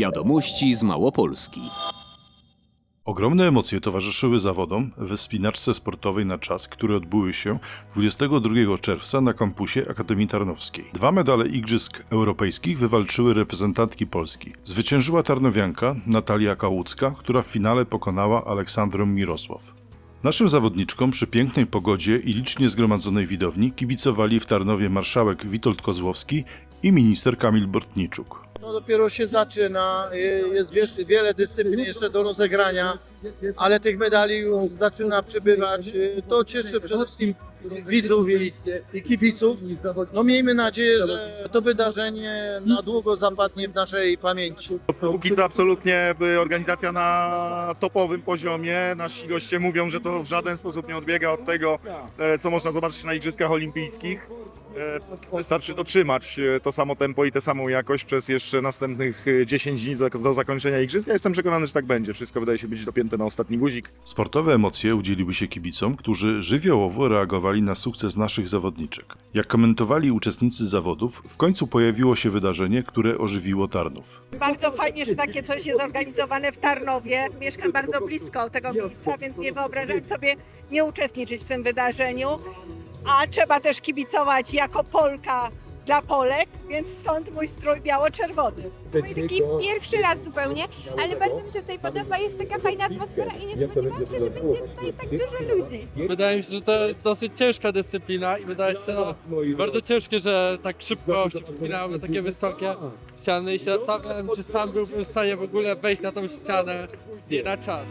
Wiadomości z Małopolski. Ogromne emocje towarzyszyły zawodom we wspinaczce sportowej na czas, które odbyły się 22 czerwca na kampusie Akademii Tarnowskiej. Dwa medale Igrzysk Europejskich wywalczyły reprezentantki Polski. Zwyciężyła tarnowianka Natalia Kałucka, która w finale pokonała Aleksandrę Mirosław. Naszym zawodniczkom przy pięknej pogodzie i licznie zgromadzonej widowni kibicowali w Tarnowie marszałek Witold Kozłowski i minister Kamil Bortniczuk. No dopiero się zaczyna, jest wiesz, wiele dyscyplin jeszcze do rozegrania, ale tych medali już zaczyna przybywać. To cieszy przede wszystkim widzów i, i kibiców. No miejmy nadzieję, że to wydarzenie na długo zapadnie w naszej pamięci. Póki co absolutnie organizacja na topowym poziomie. Nasi goście mówią, że to w żaden sposób nie odbiega od tego, e, co można zobaczyć na Igrzyskach Olimpijskich. E, Wystarczy dotrzymać e, to samo tempo i tę samą jakość przez jeszcze następnych e, 10 dni do, do zakończenia Igrzysk. Ja jestem przekonany, że tak będzie. Wszystko wydaje się być dopięte na ostatni guzik. Sportowe emocje udzieliły się kibicom, którzy żywiołowo reagowali na sukces naszych zawodniczek. Jak komentowali uczestnicy zawodów, w końcu pojawiło się wydarzenie, które ożywiło Tarnów. Bardzo fajnie, że takie coś jest zorganizowane w Tarnowie. Mieszkam bardzo blisko tego miejsca, więc nie wyobrażam sobie nie uczestniczyć w tym wydarzeniu. A trzeba też kibicować jako Polka dla Polek, więc stąd mój strój biało-czerwony. Mój taki pierwszy raz zupełnie, ale bardzo mi się tutaj podoba, jest taka fajna atmosfera i nie spodziewałam się, że będzie tutaj tak dużo ludzi. Wydaje mi się, że to jest dosyć ciężka dyscyplina i wydaje się to bardzo ciężkie, że tak szybko się wspinały takie wysokie ściany i się zastanawiam, czy sam byłbym w stanie w ogóle wejść na tą ścianę na czas.